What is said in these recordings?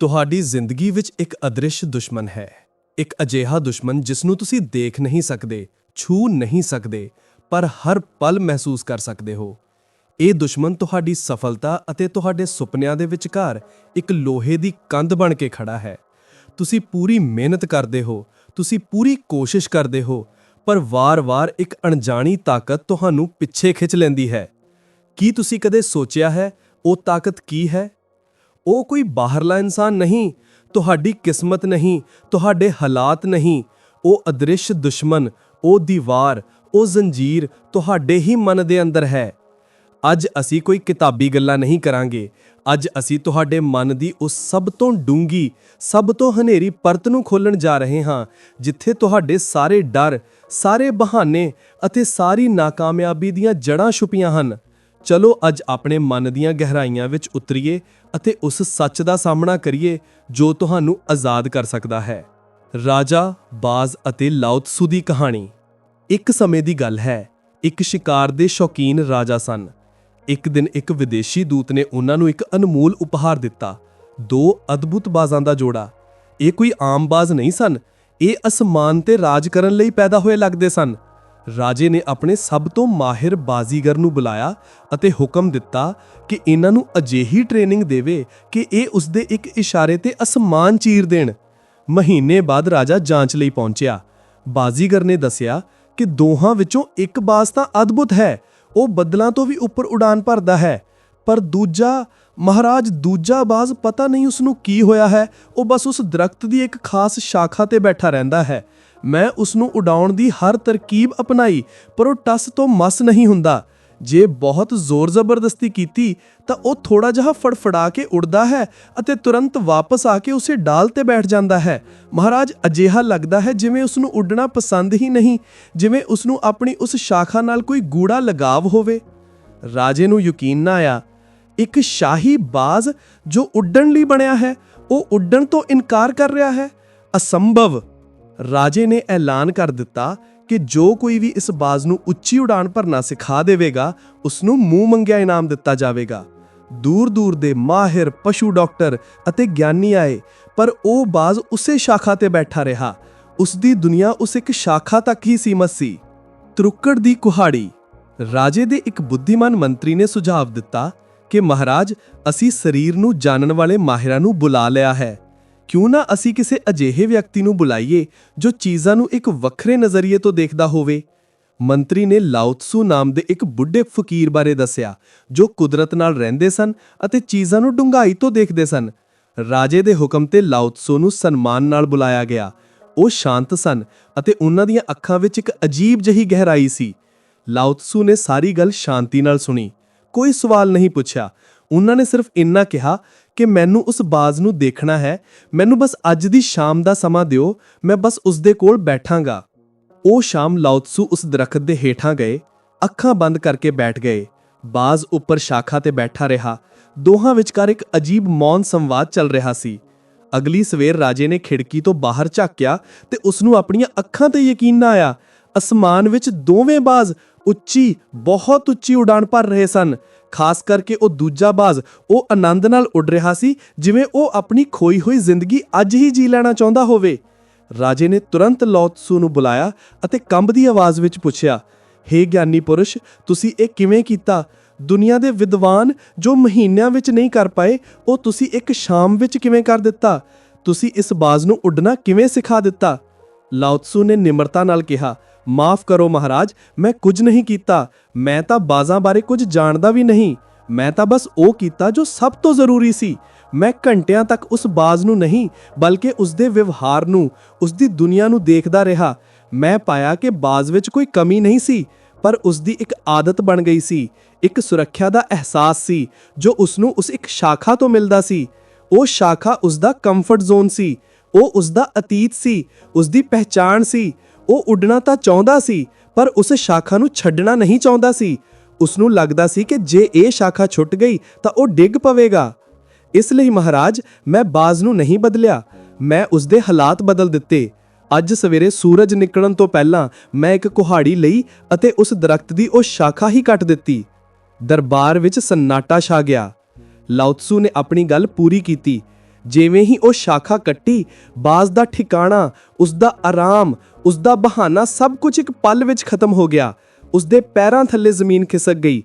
ਤੁਹਾਡੀ ਜ਼ਿੰਦਗੀ ਵਿੱਚ ਇੱਕ ਅਦ੍ਰਿਸ਼ ਦੁਸ਼ਮਣ ਹੈ, ਇੱਕ ਅਜਿਹਾ ਦੁਸ਼ਮਣ ਜਿਸ ਨੂੰ ਤੁਸੀਂ ਦੇਖ ਨਹੀਂ ਸਕਦੇ, ਛੂ ਨਹੀਂ ਸਕਦੇ, ਪਰ ਹਰ ਪਲ ਮਹਿਸੂਸ ਕਰ ਸਕਦੇ ਹੋ। ਇਹ ਦੁਸ਼ਮਣ ਤੁਹਾਡੀ ਸਫਲਤਾ ਅਤੇ ਤੁਹਾਡੇ ਸੁਪਨਿਆਂ ਦੇ ਵਿਚਕਾਰ ਇੱਕ ਲੋਹੇ ਦੀ ਕੰਧ ਬਣ ਕੇ ਖੜਾ ਹੈ। ਤੁਸੀਂ ਪੂਰੀ ਮਿਹਨਤ ਕਰਦੇ ਹੋ, ਤੁਸੀਂ ਪੂਰੀ ਕੋਸ਼ਿਸ਼ ਕਰਦੇ ਹੋ, ਪਰ ਵਾਰ-ਵਾਰ ਇੱਕ ਅਣਜਾਣੀ ਤਾਕਤ ਤੁਹਾਨੂੰ ਪਿੱਛੇ ਖਿੱਚ ਲੈਂਦੀ ਹੈ। ਕੀ ਤੁਸੀਂ ਕਦੇ ਸੋਚਿਆ ਹੈ, ਉਹ ਤਾਕਤ ਕੀ ਹੈ? ਉਹ ਕੋਈ ਬਾਹਰਲਾ ਇਨਸਾਨ ਨਹੀਂ, ਤੁਹਾਡੀ ਕਿਸਮਤ ਨਹੀਂ, ਤੁਹਾਡੇ ਹਾਲਾਤ ਨਹੀਂ। ਉਹ ਅਦ੍ਰਿਸ਼ ਦੁਸ਼ਮਣ ਉਹ ਦੀਵਾਰ, ਉਹ ਜ਼ੰਜੀਰ ਤੁਹਾਡੇ ਹੀ ਮਨ ਦੇ ਅੰਦਰ ਹੈ। ਅੱਜ ਅਸੀਂ ਕੋਈ ਕਿਤਾਬੀ ਗੱਲਾਂ ਨਹੀਂ ਕਰਾਂਗੇ। ਅੱਜ ਅਸੀਂ ਤੁਹਾਡੇ ਮਨ ਦੀ ਉਸ ਸਭ ਤੋਂ ਡੂੰਗੀ, ਸਭ ਤੋਂ ਹਨੇਰੀ ਪਰਤ ਨੂੰ ਖੋਲਣ ਜਾ ਰਹੇ ਹਾਂ, ਜਿੱਥੇ ਤੁਹਾਡੇ ਸਾਰੇ ਡਰ, ਸਾਰੇ ਬਹਾਨੇ ਅਤੇ ਸਾਰੀ ਨਾਕਾਮਯਾਬੀ ਦੀਆਂ ਜੜ੍ਹਾਂ ਛੁਪੀਆਂ ਹਨ। ਚਲੋ ਅੱਜ ਆਪਣੇ ਮਨ ਦੀਆਂ ਗਹਿਰਾਈਆਂ ਵਿੱਚ ਉਤਰੀਏ ਅਤੇ ਉਸ ਸੱਚ ਦਾ ਸਾਹਮਣਾ ਕਰੀਏ ਜੋ ਤੁਹਾਨੂੰ ਆਜ਼ਾਦ ਕਰ ਸਕਦਾ ਹੈ। ਰਾਜਾ ਬਾਜ਼ ਅਤੇ ਲਾਉਤਸੂ ਦੀ ਕਹਾਣੀ। ਇੱਕ ਸਮੇਂ ਦੀ ਗੱਲ ਹੈ, ਇੱਕ ਸ਼ਿਕਾਰ ਦੇ ਸ਼ੌਕੀਨ ਰਾਜਾ ਸਨ। ਇੱਕ ਦਿਨ ਇੱਕ ਵਿਦੇਸ਼ੀ ਦੂਤ ਨੇ ਉਹਨਾਂ ਨੂੰ ਇੱਕ ਅਨਮੋਲ ਉਪਹਾਰ ਦਿੱਤਾ, ਦੋ ਅਦਭੁਤ ਬਾਜ਼ਾਂ ਦਾ ਜੋੜਾ। ਇਹ ਕੋਈ ਆਮ ਬਾਜ਼ ਨਹੀਂ ਸਨ, ਇਹ ਅਸਮਾਨ ਤੇ ਰਾਜ ਕਰਨ ਲਈ ਪੈਦਾ ਹੋਏ ਲੱਗਦੇ ਸਨ। ਰਾਜੇ ਨੇ ਆਪਣੇ ਸਭ ਤੋਂ ਮਾਹਿਰ ਬਾਜ਼ੀਗਰ ਨੂੰ ਬੁਲਾਇਆ ਅਤੇ ਹੁਕਮ ਦਿੱਤਾ ਕਿ ਇਹਨਾਂ ਨੂੰ ਅਜਿਹੀ ਟ੍ਰੇਨਿੰਗ ਦੇਵੇ ਕਿ ਇਹ ਉਸਦੇ ਇੱਕ ਇਸ਼ਾਰੇ ਤੇ ਅਸਮਾਨ ਚੀਰ ਦੇਣ। ਮਹੀਨੇ ਬਾਅਦ ਰਾਜਾ ਜਾਂਚ ਲਈ ਪਹੁੰਚਿਆ। ਬਾਜ਼ੀਗਰ ਨੇ ਦੱਸਿਆ ਕਿ ਦੋਹਾਂ ਵਿੱਚੋਂ ਇੱਕ ਬਾਜ਼ ਤਾਂ ਅਦਭੁਤ ਹੈ, ਉਹ ਬੱਦਲਾਂ ਤੋਂ ਵੀ ਉੱਪਰ ਉਡਾਨ ਭਰਦਾ ਹੈ, ਪਰ ਦੂਜਾ ਮਹਾਰਾਜ, ਦੂਜਾ ਬਾਜ਼ ਪਤਾ ਨਹੀਂ ਉਸ ਨੂੰ ਕੀ ਹੋਇਆ ਹੈ। ਉਹ ਬਸ ਉਸ ਦਰਖਤ ਦੀ ਇੱਕ ਖਾਸ ਸ਼ਾਖਾ ਤੇ ਬੈਠਾ ਰਹਿੰਦਾ ਹੈ। ਮੈਂ ਉਸ ਨੂੰ ਉਡਾਉਣ ਦੀ ਹਰ ਤਰਕੀਬ ਅਪਣਾਈ, ਪਰ ਉਹ ਟਸ ਤੋਂ ਮਸ ਨਹੀਂ ਹੁੰਦਾ। ਜੇ ਬਹੁਤ ਜ਼ੋਰ ਜ਼ਬਰਦਸਤੀ ਕੀਤੀ, ਤਾਂ ਉਹ ਥੋੜਾ ਜਿਹਾ ਫੜਫੜਾ ਕੇ ਉੱਡਦਾ ਹੈ ਅਤੇ ਤੁਰੰਤ ਵਾਪਸ ਆ ਕੇ ਉਸੇ ਡਾਲ ਤੇ ਬੈਠ ਜਾਂਦਾ ਹੈ। ਮਹਾਰਾਜ, ਅਜਿਹਾ ਲੱਗਦਾ ਹੈ ਜਿਵੇਂ ਉਸ ਨੂੰ ਉੱਡਣਾ ਪਸੰਦ ਹੀ ਨਹੀਂ, ਜਿਵੇਂ ਉਸ ਨੂੰ ਆਪਣੀ ਉਸ ਸ਼ਾਖਾ ਨਾਲ ਕੋਈ ਗੂੜਾ ਲਗਾਵ ਹੋਵੇ। ਰਾਜੇ ਨੂੰ ਯਕੀਨ ਨਾ ਆਇਆ। ਇੱਕ ਸ਼ਾਹੀ ਬਾਜ਼ ਜੋ ਉੱਡਣ ਲਈ ਬਣਿਆ ਹੈ, ਉਹ ਉੱਡਣ ਤੋਂ ਇਨਕਾਰ ਕਰ ਰਿਹਾ ਹੈ। ਅਸੰਭਵ। ਰਾਜੇ ਨੇ ਐਲਾਨ ਕਰ ਦਿੱਤਾ ਕਿ ਜੋ ਕੋਈ ਵੀ ਇਸ ਬਾਜ਼ ਨੂੰ ਉੱਚੀ ਉਡਾਨ ਭਰਨਾ ਸਿਖਾ ਦੇਵੇਗਾ, ਉਸ ਨੂੰ ਮੂੰਹ ਮੰਗਿਆ ਇਨਾਮ ਦਿੱਤਾ ਜਾਵੇਗਾ। ਦੂਰ ਦੂਰ ਦੇ ਮਾਹਿਰ, ਪਸ਼ੂ ਡਾਕਟਰ ਅਤੇ ਗਿਆਨੀ ਆਏ, ਪਰ ਉਹ ਬਾਜ਼ ਉਸੇ ਸ਼ਾਖਾ ਤੇ ਬੈਠਾ ਰਿਹਾ। ਉਸ ਦੀ ਦੁਨੀਆ ਉਸ ਇੱਕ ਸ਼ਾਖਾ ਤੱਕ ਹੀ ਸੀਮਤ ਸੀ। ਤਰੁੱਕੜ ਦੀ ਕੁਹਾੜੀ। ਰਾਜੇ ਦੇ ਇੱਕ ਬੁੱਧੀਮਾਨ ਮੰਤਰੀ ਨੇ ਸੁਝਾਅ ਦਿੱਤਾ ਕਿ ਮਹਾਰਾਜ, ਅਸੀਂ ਸਰੀਰ ਨੂੰ ਜਾਣਨ ਵਾਲੇ ਮਾਹਿਰਾਂ ਨੂੰ ਬੁਲਾ ਲਿਆ ਹੈ। ਕਿਉਂ ਨਾ ਅਸੀਂ ਕਿਸੇ ਅਜਿਹੇ ਵਿਅਕਤੀ ਨੂੰ ਬੁਲਾਈਏ ਜੋ ਚੀਜ਼ਾਂ ਨੂੰ ਇੱਕ ਵੱਖਰੇ ਨਜ਼ਰੀਏ ਤੋਂ ਦੇਖਦਾ ਹੋਵੇ। ਮੰਤਰੀ ਨੇ ਲਾਉਤਸੂ ਨਾਮ ਦੇ ਇੱਕ ਬੁੱਢੇ ਫਕੀਰ ਬਾਰੇ ਦੱਸਿਆ, ਜੋ ਕੁਦਰਤ ਨਾਲ ਰਹਿੰਦੇ ਸਨ ਅਤੇ ਚੀਜ਼ਾਂ ਨੂੰ ਡੂੰਘਾਈ ਤੋਂ ਦੇਖਦੇ ਸਨ। ਰਾਜੇ ਦੇ ਹੁਕਮ ਤੇ ਲਾਉਤਸੂ ਨੂੰ ਸਨਮਾਨ ਨਾਲ ਬੁਲਾਇਆ ਗਿਆ। ਉਹ ਸ਼ਾਂਤ ਸਨ ਅਤੇ ਉਹਨਾਂ ਦੀਆਂ ਅੱਖਾਂ ਵਿੱਚ ਇੱਕ ਅਜੀਬ ਜਹੀ ਗਹਿਰਾਈ ਸੀ। ਲਾਉਤਸੂ ਨੇ ਸਾਰੀ ਗੱਲ ਸ਼ਾਂਤੀ ਨਾਲ ਸੁਣੀ। ਕੋਈ ਸਵਾਲ ਨਹੀਂ ਪੁੱਛਿਆ। ਉਹਨਾਂ ਨੇ ਸਿਰਫ ਇੰਨਾ ਕਿਹਾ ਕਿ ਮੈਨੂੰ ਉਸ ਬਾਜ਼ ਨੂੰ ਦੇਖਣਾ ਹੈ। ਮੈਨੂੰ ਬਸ ਅੱਜ ਦੀ ਸ਼ਾਮ ਦਾ ਸਮਾਂ ਦਿਓ। ਮੈਂ ਬਸ ਉਸ ਦੇ ਕੋਲ ਬੈਠਾਂਗਾ। ਉਹ ਸ਼ਾਮ ਲਾਉਤਸੂ ਉਸ ਦਰਖਤ ਦੇ ਹੇਠਾਂ ਗਏ। ਅੱਖਾਂ ਬੰਦ ਕਰਕੇ ਬੈਠ ਗਏ। ਬਾਜ਼ ਉੱਪਰ ਸ਼ਾਖਾ ਤੇ ਬੈਠਾ ਰਿਹਾ। ਦੋਹਾਂ ਵਿਚਕਾਰ ਇੱਕ ਅਜੀਬ ਮੌਨ ਸੰਵਾਦ ਚੱਲ ਰਿਹਾ ਸੀ। ਅਗਲੀ ਸਵੇਰ ਰਾਜੇ ਨੇ ਖਿੜਕੀ ਤੋਂ ਬਾਹਰ ਝਾਕਿਆ ਤੇ ਉਸ ਨੂੰ ਆਪਣੀਆਂ ਅੱਖਾਂ ਤੇ ਯਕੀਨ ਨਾ ਆਇਆ। ਅਸਮਾਨ ਵਿੱਚ ਦੋਵੇਂ ਬਾਜ਼ ਉੱਚੀ, ਬਹੁਤ ਉੱਚੀ ਉਡਾਨ ਭਰ ਰਹੇ ਸਨ। ਖਾਸ ਕਰਕੇ ਉਹ ਦੂਜਾ ਬਾਜ਼, ਉਹ ਆਨੰਦ ਨਾਲ ਉੱਡ ਰਿਹਾ ਸੀ, ਜਿਵੇਂ ਉਹ ਆਪਣੀ ਖੋਈ ਹੋਈ ਜ਼ਿੰਦਗੀ ਅੱਜ ਹੀ ਜੀ ਲੈਣਾ ਚਾਹੁੰਦਾ ਹੋਵੇ। ਰਾਜੇ ਨੇ ਤੁਰੰਤ ਲੌਤਸੂ ਨੂੰ ਬੁਲਾਇਆ ਅਤੇ ਕੰਬਦੀ ਆਵਾਜ਼ ਵਿੱਚ ਪੁੱਛਿਆ, ਹੇ ਗਿਆਨੀ ਪੁਰਸ਼, ਤੁਸੀਂ ਇਹ ਕਿਵੇਂ ਕੀਤਾ? ਦੁਨੀਆ ਦੇ ਵਿਦਵਾਨ ਜੋ ਮਹੀਨਿਆਂ ਵਿੱਚ ਨਹੀਂ ਕਰ ਪਾਏ, ਉਹ ਤੁਸੀਂ ਇੱਕ ਸ਼ਾਮ ਵਿੱਚ ਕਿਵੇਂ ਕਰ ਦਿੱਤਾ? ਤੁਸੀਂ ਇਸ ਬਾਜ਼ ਨੂੰ ਉੱਡਣਾ ਕਿਵੇਂ ਸਿਖਾ ਦਿੱਤਾ? ਲਾਉਤਸੂ ਨੇ ਨਿਮਰਤਾ ਨਾਲ ਕਿਹਾ ਮਾਫ ਕਰੋ ਮਹਾਰਾਜ, ਮੈਂ ਕੁਝ ਨਹੀਂ ਕੀਤਾ। ਮੈਂ ਤਾਂ ਬਾਜ਼ਾਂ ਬਾਰੇ ਕੁਝ ਜਾਣਦਾ ਵੀ ਨਹੀਂ। ਮੈਂ ਤਾਂ ਬਸ ਉਹ ਕੀਤਾ ਜੋ ਸਭ ਤੋਂ ਜ਼ਰੂਰੀ ਸੀ। ਮੈਂ ਘੰਟਿਆਂ ਤੱਕ ਉਸ ਬਾਜ਼ ਨੂੰ ਨਹੀਂ, ਬਲਕਿ ਉਸ ਦੇ ਵਿਵਹਾਰ ਨੂੰ, ਉਸ ਦੀ ਦੁਨੀਆ ਨੂੰ ਦੇਖਦਾ ਰਿਹਾ। ਮੈਂ ਪਾਇਆ ਕਿ ਬਾਜ਼ ਵਿੱਚ ਕੋਈ ਕਮੀ ਨਹੀਂ ਸੀ, ਪਰ ਉਸ ਦੀ ਇੱਕ ਆਦਤ ਬਣ ਗਈ ਸੀ। ਇੱਕ ਸੁਰੱਖਿਆ ਦਾ ਅਹਿਸਾਸ ਸੀ, ਜੋ ਉਸ ਨੂੰ ਉਸ ਇੱਕ ਸ਼ਾਖਾ ਤੋਂ ਮਿਲਦਾ ਸੀ। ਉਹ ਸ਼ਾਖਾ ਉਸ ਦਾ ਕੰਫਰਟ ਜ਼ੋਨ ਸੀ। ਉਹ ਉਸ ਦਾ ਅਤੀਤ ਸੀ। ਉਸ ਦੀ ਪਹਿਚਾਣ ਸੀ। ਉਹ ਉੱਡਣਾ ਤਾਂ ਚਾਹੁੰਦਾ ਸੀ, ਪਰ ਉਸ ਸ਼ਾਖਾ ਨੂੰ ਛੱਡਣਾ ਨਹੀਂ ਚਾਹੁੰਦਾ ਸੀ। ਉਸ ਨੂੰ ਲੱਗਦਾ ਸੀ ਕਿ ਜੇ ਇਹ ਸ਼ਾਖਾ ਛੁੱਟ ਗਈ ਤਾਂ ਉਹ ਡਿੱਗ ਪਵੇਗਾ। ਇਸ ਲਈ ਮਹਾਰਾਜ, ਮੈਂ ਬਾਜ਼ ਨੂੰ ਨਹੀਂ ਬਦਲਿਆ। ਮੈਂ ਉਸ ਦੇ ਹਾਲਾਤ ਬਦਲ ਦਿੱਤੇ। ਅੱਜ ਸਵੇਰੇ ਸੂਰਜ ਨਿਕਲਣ ਤੋਂ ਪਹਿਲਾਂ ਮੈਂ ਇੱਕ ਕੁਹਾੜੀ ਲਈ ਅਤੇ ਉਸ ਦਰਖਤ ਦੀ ਉਹ ਸ਼ਾਖਾ ਹੀ ਕੱਟ ਦਿੱਤੀ। ਦਰਬਾਰ ਵਿੱਚ ਸੰਨਾਟਾ ਛਾ ਗਿਆ। ਲਾਉਤਸੂ ਨੇ ਆਪਣੀ ਗੱਲ ਪੂਰੀ ਕੀਤੀ। ਜਿਵੇਂ ਹੀ ਉਹ ਸ਼ਾਖਾ ਕੱਟੀ, ਬਾਜ਼ ਦਾ ਠਿਕਾਣਾ, ਉਸ ਦਾ ਆਰਾਮ, ਉਸ ਦਾ ਬਹਾਨਾ ਸਭ ਕੁਝ ਇੱਕ ਪਲ ਵਿੱਚ ਖਤਮ ਹੋ ਗਿਆ। ਉਸ ਦੇ ਪੈਰਾਂ ਥੱਲੇ ਜ਼ਮੀਨ ਖਿਸਕ ਗਈ।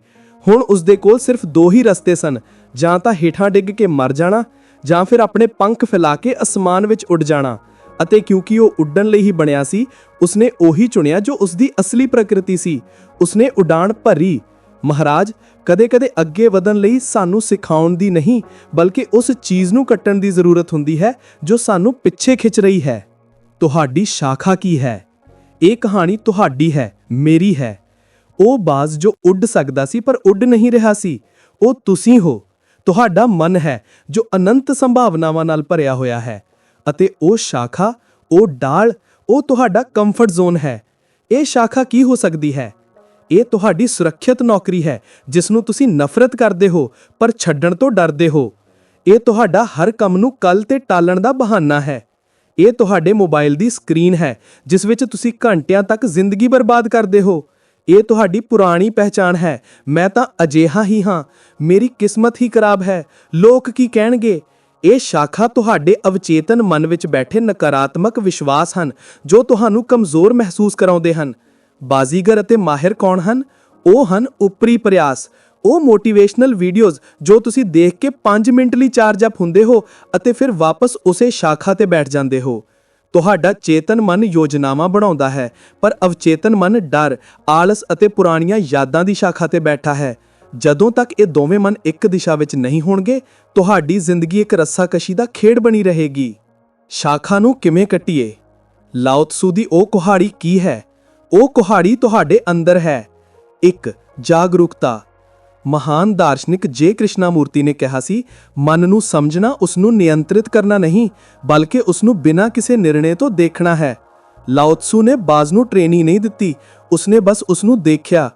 ਹੁਣ ਉਸ ਦੇ ਕੋਲ ਸਿਰਫ ਦੋ ਹੀ ਰਸਤੇ ਸਨ। ਜਾਂ ਤਾਂ ਹੇਠਾਂ ਡਿੱਗ ਕੇ ਮਰ ਜਾਣਾ, ਜਾਂ ਫਿਰ ਆਪਣੇ ਪੰਖ ਫੈਲਾ ਕੇ ਅਸਮਾਨ ਵਿੱਚ ਉੱਡ ਜਾਣਾ। ਅਤੇ ਕਿਉਂਕਿ ਉਹ ਉੱਡਣ ਲਈ ਹੀ ਬਣਿਆ ਸੀ, ਉਸਨੇ ਉਹੀ ਚੁਣਿਆ ਜੋ ਉਸਦੀ ਅਸਲੀ ਪ੍ਰਕਿਰਤੀ ਸੀ। ਉਸਨੇ ਉਡਾਣ ਭਰੀ ਮਹਾਰਾਜ, ਕਦੇ-ਕਦੇ ਅੱਗੇ ਵਧਣ ਲਈ ਸਾਨੂੰ ਸਿਖਾਉਣ ਦੀ ਨਹੀਂ, ਬਲਕਿ ਉਸ ਚੀਜ਼ ਨੂੰ ਕੱਟਣ ਦੀ ਜ਼ਰੂਰਤ ਹੁੰਦੀ ਹੈ, ਜੋ ਸਾਨੂੰ ਪਿੱਛੇ ਖਿੱਚ ਰਹੀ ਹੈ। ਤੁਹਾਡੀ ਸ਼ਾਖਾ ਕੀ ਹੈ? ਇਹ ਕਹਾਣੀ ਤੁਹਾਡੀ ਹੈ, ਮੇਰੀ ਹੈ। ਉਹ ਬਾਜ਼ ਜੋ ਉੱਡ ਸਕਦਾ ਸੀ, ਪਰ ਉੱਡ ਨਹੀਂ ਰਿਹਾ ਸੀ। ਉਹ ਤੁਸੀਂ ਹੋ। ਤੁਹਾਡਾ ਮਨ ਹੈ, ਜੋ ਅਨੰਤ ਸੰਭਾਵਨਾਵਾਂ ਨਾਲ ਭਰਿਆ ਹੋਇਆ ਹੈ। ਅਤੇ ਉਹ ਸ਼ਾਖਾ, ਉਹ ਡਾਲ, ਉਹ ਤੁਹਾਡਾ ਕੰਫਰਟ ਜ਼ੋਨ ਹੈ। ਇਹ ਸ਼ਾਖਾ ਕੀ ਹੋ ਸਕਦੀ ਹੈ? ਇਹ ਤੁਹਾਡੀ ਸੁਰੱਖਿਅਤ ਨੌਕਰੀ ਹੈ ਜਿਸ ਨੂੰ ਤੁਸੀਂ ਨਫ਼ਰਤ ਕਰਦੇ ਹੋ, ਪਰ ਛੱਡਣ ਤੋਂ ਡਰਦੇ ਹੋ। ਇਹ ਤੁਹਾਡਾ ਹਰ ਕੰਮ ਨੂੰ ਕੱਲ ਤੇ ਟਾਲਣ ਦਾ ਬਹਾਨਾ ਹੈ। ਇਹ ਤੁਹਾਡੇ ਮੋਬਾਈਲ ਦੀ ਸਕਰੀਨ ਹੈ, ਜਿਸ ਵਿੱਚ ਤੁਸੀਂ ਘੰਟਿਆਂ ਤੱਕ ਜ਼ਿੰਦਗੀ ਬਰਬਾਦ ਕਰਦੇ ਹੋ। ਇਹ ਤੁਹਾਡੀ ਪੁਰਾਣੀ ਪਹਿਚਾਣ ਹੈ, ਮੈਂ ਤਾਂ ਅਜੇਹਾ ਹੀ ਹਾਂ, ਮੇਰੀ ਕਿਸਮਤ ਹੀ ਖਰਾਬ ਹੈ, ਲੋਕ ਕੀ ਕਹਿਣਗੇ? ਇਹ ਸ਼ਾਖਾ ਤੁਹਾਡੇ ਅਵਚੇਤਨ ਮਨ ਵਿੱਚ ਬੈਠੇ ਨਕਾਰਾਤਮਕ ਵਿਸ਼ਵਾਸ ਹਨ, ਜੋ ਤੁਹਾਨੂੰ ਕਮਜ਼ੋਰ ਮਹਿਸੂਸ ਕਰਾਉਂਦੇ ਹਨ। ਬਾਜ਼ੀਗਰ ਅਤੇ ਮਾਹਿਰ ਕੌਣ ਹਨ? ਉਹ ਹਨ ਉਪਰੀ ਪ੍ਰਯਾਸ। ਉਹ ਮੋਟੀਵੇਸ਼ਨਲ ਵੀਡੀਓਜ਼ ਜੋ ਤੁਸੀਂ ਦੇਖ ਕੇ 5 ਮਿੰਟ ਲਈ ਚਾਰਜ ਅਪ ਹੁੰਦੇ ਹੋ ਅਤੇ ਫਿਰ ਵਾਪਸ ਉਸੇ ਸ਼ਾਖਾ ਤੇ ਬੈਠ ਜਾਂਦੇ ਹੋ। ਤੁਹਾਡਾ ਚੇਤਨ ਮਨ ਯੋਜਨਾਵਾਂ ਬਣਾਉਂਦਾ ਹੈ, ਪਰ ਅਵਚੇਤਨ ਮਨ ਡਰ, ਆਲਸ ਅਤੇ ਪੁਰਾਣੀਆਂ ਯਾਦਾਂ ਦੀ ਸ਼ਾਖਾ ਤੇ ਬੈਠਾ ਹੈ। ਜਦੋਂ ਤੱਕ ਇਹ ਦੋਵੇਂ ਮਨ ਇੱਕ ਦਿਸ਼ਾ ਵਿੱਚ ਨਹੀਂ ਹੋਣਗੇ, ਤੁਹਾਡੀ ਜ਼ਿੰਦਗੀ ਇੱਕ ਰੱਸਾਕਸ਼ੀ ਦਾ ਖੇਡ ਬਣੀ ਰਹੇਗੀ। ਸ਼ਾਖਾ ਨੂੰ ਕਿਵੇਂ ਕੱਟੀਏ? ਲਾਓਤਸੂ ਦੀ ਉਹ ਕੁਹਾੜੀ ਕੀ ਹੈ? ਉਹ ਕੁਹਾੜੀ ਤੁਹਾਡੇ ਅੰਦਰ ਹੈ। ਇੱਕ, ਜਾਗਰੂਕਤਾ। ਮਹਾਨ ਦਾਰਸ਼ਨਿਕ ਜੇ ਕ੍ਰਿਸ਼ਨਾਮੂਰਤੀ ਨੇ ਕਿਹਾ ਸੀ, ਮਨ ਨੂੰ ਸਮਝਣਾ ਉਸ ਨੂੰ ਨਿਯੰਤਰਿਤ ਕਰਨਾ ਨਹੀਂ, ਬਲਕਿ ਉਸ ਨੂੰ ਬਿਨਾਂ ਕਿਸੇ ਨਿਰਣੇ ਤੋਂ ਦੇਖਣਾ ਹੈ। ਲਾਓਤਸੂ ਨੇ ਬਾਜ਼ ਨੂੰ ਟ੍ਰੇਨਿੰਗ ਨਹੀਂ ਦਿੱਤੀ, ਉਸਨੇ ਬਸ ਉਸ ਨੂੰ ਦੇਖਿਆ।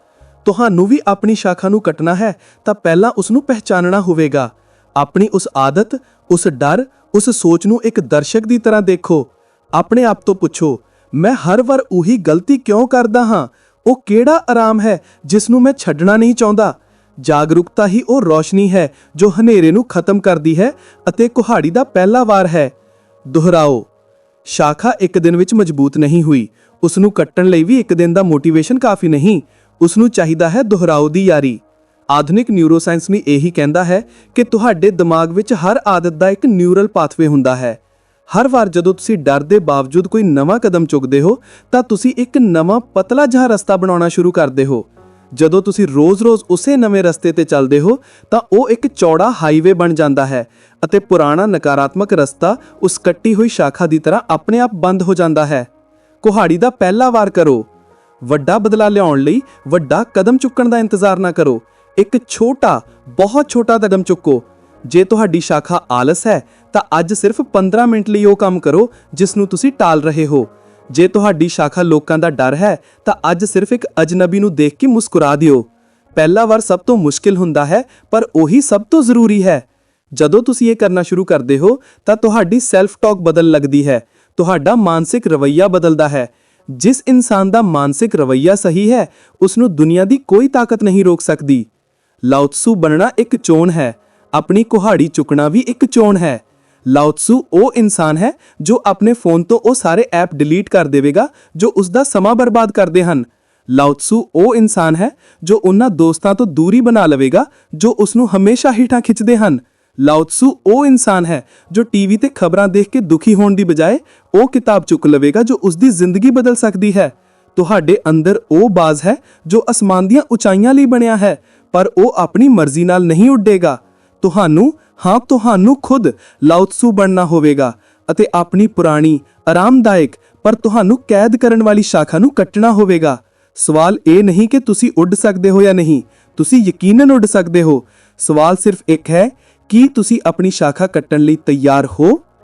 ਤੁਹਾਨੂੰ ਵੀ ਆਪਣੀ ਸ਼ਾਖਾ ਨੂੰ ਕੱਟਣਾ ਹੈ, ਤਾਂ ਪਹਿਲਾਂ ਉਸ ਨੂੰ ਪਹਿਚਾਨਣਾ ਹੋਵੇਗਾ। ਆਪਣੀ ਉਸ ਆਦਤ, ਉਸ ਡਰ, ਉਸ ਸੋਚ ਨੂੰ ਇੱਕ ਦਰਸ਼ਕ ਦੀ ਤਰ੍ਹਾਂ ਦੇਖੋ। ਆਪਣੇ ਆਪ ਤੋਂ ਪੁੱਛੋ ਮੈਂ ਹਰ ਵਾਰ ਉਹੀ ਗਲਤੀ ਕਿਉਂ ਕਰਦਾ ਹਾਂ? ਉਹ ਕਿਹੜਾ ਆਰਾਮ ਹੈ ਜਿਸ ਨੂੰ ਮੈਂ ਛੱਡਣਾ ਨਹੀਂ ਚਾਹੁੰਦਾ? ਜਾਗਰੂਕਤਾ ਹੀ ਉਹ ਰੋਸ਼ਨੀ ਹੈ ਜੋ ਹਨੇਰੇ ਨੂੰ ਖਤਮ ਕਰਦੀ ਹੈ ਅਤੇ ਕੁਹਾੜੀ ਦਾ ਪਹਿਲਾ ਵਾਰ ਹੈ। ਦੁਹਰਾਓ। ਸ਼ਾਖਾ ਇੱਕ ਦਿਨ ਵਿੱਚ ਮਜ਼ਬੂਤ ਨਹੀਂ ਹੋਈ। ਉਸ ਨੂੰ ਕੱਟਣ ਲਈ ਵੀ ਇੱਕ ਦਿਨ ਦਾ ਮੋਟੀਵੇਸ਼ਨ ਕਾਫੀ ਨਹੀਂ। ਉਸ ਨੂੰ ਚਾਹੀਦਾ ਹੈ ਦੁਹਰਾਓ ਦੀ ਯਾਰੀ। ਆਧੁਨਿਕ ਨਿਊਰੋਸਾਇੰਸ ਵੀ ਇਹੀ ਕਹਿੰਦਾ ਹੈ ਕਿ ਤੁਹਾਡੇ ਦਿਮਾਗ ਵਿੱਚ ਹਰ ਆਦਤ ਦਾ ਇੱਕ ਨਿਊਰਲ ਪਾਥਵੇ ਹੁੰਦਾ ਹੈ। ਹਰ ਵਾਰ ਜਦੋਂ ਤੁਸੀਂ ਡਰ ਦੇ ਬਾਵਜੂਦ ਕੋਈ ਨਵਾਂ ਕਦਮ ਚੁੱਕਦੇ ਹੋ, ਤਾਂ ਤੁਸੀਂ ਇੱਕ ਨਵਾਂ ਪਤਲਾ ਜਿਹਾ ਰਸਤਾ ਬਣਾਉਣਾ ਸ਼ੁਰੂ ਕਰਦੇ ਹੋ। ਜਦੋਂ ਤੁਸੀਂ ਰੋਜ਼-ਰੋਜ਼ ਉਸੇ ਨਵੇਂ ਰਸਤੇ ਤੇ ਚੱਲਦੇ ਹੋ, ਤਾਂ ਉਹ ਇੱਕ ਚੌੜਾ ਹਾਈਵੇ ਬਣ ਜਾਂਦਾ ਹੈ ਅਤੇ ਪੁਰਾਣਾ ਨਕਾਰਾਤਮਕ ਰਸਤਾ ਉਸ ਕੱਟੀ ਹੋਈ ਸ਼ਾਖਾ ਦੀ ਤਰ੍ਹਾਂ ਆਪਣੇ ਆਪ ਬੰਦ ਹੋ ਜਾਂਦਾ ਹੈ। ਕੁਹਾੜੀ ਦਾ ਪਹਿਲਾ ਵਾਰ ਕਰੋ। ਵੱਡਾ ਬਦਲਾ ਲਿਆਉਣ ਲਈ ਵੱਡਾ ਕਦਮ ਚੁੱਕਣ ਦਾ ਇੰਤਜ਼ਾਰ ਨਾ ਕਰੋ। ਇੱਕ ਛੋਟਾ, ਬਹੁਤ ਛੋਟਾ ਕਦਮ ਚੁੱਕੋ। ਜੇ ਤੁਹਾਡੀ ਸ਼ਾਖਾ ਆਲਸ ਹੈ, ਤਾਂ ਅੱਜ ਸਿਰਫ 15 ਮਿੰਟ ਲਈ ਉਹ ਕੰਮ ਕਰੋ ਜਿਸ ਨੂੰ ਤੁਸੀਂ ਟਾਲ ਰਹੇ ਹੋ। ਜੇ ਤੁਹਾਡੀ ਸ਼ਾਖਾ ਲੋਕਾਂ ਦਾ ਡਰ ਹੈ, ਤਾਂ ਅੱਜ ਸਿਰਫ ਇੱਕ ਅਜਨਬੀ ਨੂੰ ਦੇਖ ਕੇ ਮੁਸਕਰਾ ਦਿਓ। ਪਹਿਲਾ ਵਾਰ ਸਭ ਤੋਂ ਮੁਸ਼ਕਿਲ ਹੁੰਦਾ ਹੈ, ਪਰ ਉਹੀ ਸਭ ਤੋਂ ਜ਼ਰੂਰੀ ਹੈ। ਜਦੋਂ ਤੁਸੀਂ ਇਹ ਕਰਨਾ ਸ਼ੁਰੂ ਕਰਦੇ ਹੋ, ਤਾਂ ਤੁਹਾਡੀ ਸੈਲਫ ਟਾਕ ਬਦਲ ਲੱਗਦੀ ਹੈ। ਤੁਹਾਡਾ ਮਾਨਸਿਕ ਰਵੱਈਆ ਬਦਲਦਾ ਹੈ। ਜਿਸ ਇਨਸਾਨ ਦਾ ਮਾਨਸਿਕ ਰਵੱਈਆ ਸਹੀ ਹੈ ਉਸ ਨੂੰ ਦੁਨੀਆ ਦੀ ਕੋਈ ਤਾਕਤ ਨਹੀਂ ਰੋਕ ਸਕਦੀ। ਲਾਓਤਸੂ ਬਣਨਾ ਇੱਕ ਚੋਣ ਹੈ। ਆਪਣੀ ਕੁਹਾੜੀ ਚੁੱਕਣਾ ਵੀ ਇੱਕ ਚੋਣ ਹੈ। ਲਾਓਤਸੂ ਉਹ ਇਨਸਾਨ ਹੈ ਜੋ ਆਪਣੇ ਫੋਨ ਤੋਂ ਉਹ ਸਾਰੇ ਐਪ ਡਿਲੀਟ ਕਰ ਦੇਵੇਗਾ, ਜੋ ਉਸ ਦਾ ਸਮਾਂ ਬਰਬਾਦ ਕਰਦੇ ਹਨ। ਲਾਓਤਸੂ ਉਹ ਇਨਸਾਨ ਹੈ ਜੋ ਉਹਨਾਂ ਦੋਸਤਾਂ ਤੋਂ ਦੂਰੀ ਬਣਾ ਲਵੇਗਾ, ਜੋ ਉਸ ਨੂੰ ਹਮੇਸ਼ਾ ਹੀਠਾਂ ਖਿੱਚਦੇ ਹਨ। ਲਾਓਤਸੂ ਉਹ ਇਨਸਾਨ ਹੈ ਜੋ ਟੀਵੀ ਤੇ ਖਬਰਾਂ ਦੇਖ ਕੇ ਦੁਖੀ ਹੋਣ ਦੀ ਬਜਾਏ ਉਹ ਕਿਤਾਬ ਚੁੱਕ ਲਵੇਗਾ, ਜੋ ਉਸ ਦੀ ਜ਼ਿੰਦਗੀ ਬਦਲ ਸਕਦੀ ਹੈ। ਤੁਹਾਡੇ ਅੰਦਰ ਉਹ ਬਾਜ਼ ਹੈ ਜੋ ਅਸਮਾਨ ਦੀਆਂ ਉਚਾਈਆਂ ਲਈ ਬਣਿਆ ਹੈ, ਪਰ ਉਹ ਆਪਣੀ ਮਰਜ਼ੀ ਨਾਲ ਨਹੀਂ ਉੱਡੇਗਾ। ਤੁਹਾਨੂੰ, ਹਾਂ, ਤੁਹਾਨੂੰ ਖੁਦ ਲਾਓਤਸੂ ਬਣਨਾ ਹੋਵੇਗਾ ਅਤੇ ਆਪਣੀ ਪੁਰਾਣੀ, ਆਰਾਮਦਾਇਕ, ਪਰ ਤੁਹਾਨੂੰ ਕੈਦ ਕਰਨ ਵਾਲੀ ਸ਼ਾਖਾ ਨੂੰ ਕੱਟਣਾ ਹੋਵੇਗਾ। ਸਵਾਲ ਇਹ ਨਹੀਂ ਕਿ ਤੁਸੀਂ ਉੱਡ ਸਕਦੇ ਹੋ ਜਾਂ ਨਹੀਂ। ਤੁਸੀਂ ਯਕੀਨਨ ਉੱਡ ਸਕਦੇ ਹੋ। ਸਵਾਲ ਸਿਰਫ ਇੱਕ ਹੈ, ਕੀ ਤੁਸੀਂ ਆਪਣੀ ਸ਼ਾਖਾ ਕੱਟਣ ਲਈ ਤਿਆਰ ਹੋ?